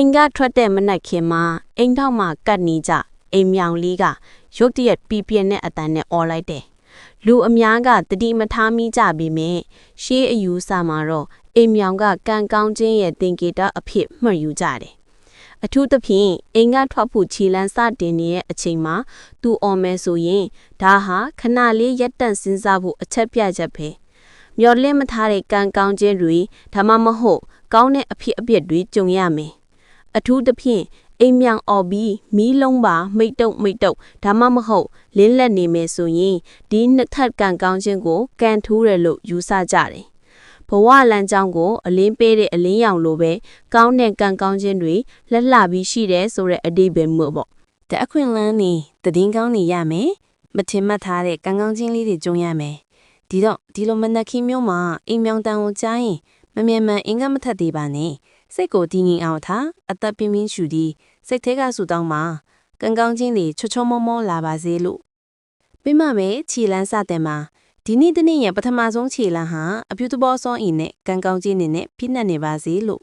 အိမ်ကထွက်တဲ့မနက်ခင်းမှာအိမ်ထောက်မှာကတ်နေကြအိမ်မြောင်လေးကရုတ်တရက်ပြပြနဲ့အတန်နဲ့អော်လိုက်တယ်လူအများကတတိမထားမိကြပြီမြင်ရှေးအယူဆမှာတော့အိမ်မြောင်ကကံကောင်းခြင်းရဲ့သင်္ကေတအဖြစ်မှတ်ယူကြတယ်အထူးသဖြင့်အိမ်ကထွက်ဖို့ခြေလန်းစတင်နေတဲ့အချိန်မှာသူអော်မယ်ဆိုရင်ဒါဟာခဏလေးရက်တန့်စဉ်းစားဖို့အချက်ပြချက်ပဲမျော်လင့်မထားတဲ့ကံကောင်းခြင်းတွေဒါမှမဟုတ်ကောင်းတဲ့အဖြစ်အပျက်တွေကြုံရမယ် အထူးသဖြင့်အိမ်မြောင်អော်ပြီးမီးလုံးပါမိတ်တုံမိတ်တုံဒါမှမဟုတ်လင်းလက်နေမယ်ဆိုရင်ဒီနှစ်ထပ်ကံကောင်းခြင်းကိုကံထူးတယ်လို့ယူဆကြတယ်ဘဝလမ်းကြောင်းကိုအလင်းပေးတဲ့အလင်းရောင်လိုပဲကောင်းတဲ့ကံကောင်းခြင်းတွေလက်လှပြီးရှိတယ်ဆိုတဲ့အဓိပ္ပာယ်မျိုးပေါ့တအခွင့်လန်းနေတည်င်းကောင်းနေရမယ်မထင်မှတ်ထားတဲ့ကံကောင်းခြင်းလေးတွေကြုံရမယ်ဒီတော့ဒီလိုမနက်ခင်းမျိုးမှာအိမ်မြောင်တန်ကိုကြားရင် မမြင်မှန်အင်္ဂမထက်သေးပါနဲ့စိတ်ကိုတည်ငြိမ်အောင်ထားအသက်ပြင်းပြင်းရှူသည်စိတ်ထဲကဆူတောင်းမှာကံကောင်းခြင်းတွေချွတ်ချောမောမောလာပါစေလို့ပြမမယ်ခြေလန်းစတဲ့မှာဒီနေ့တနေ့ရဲ့ပထမဆုံးခြေလန်းဟာအပြုသဘောဆောင်အင်းနဲ့ကံကောင်းခြင်းတွေနဲ့ပြည့်နှက်နေပါစေလို့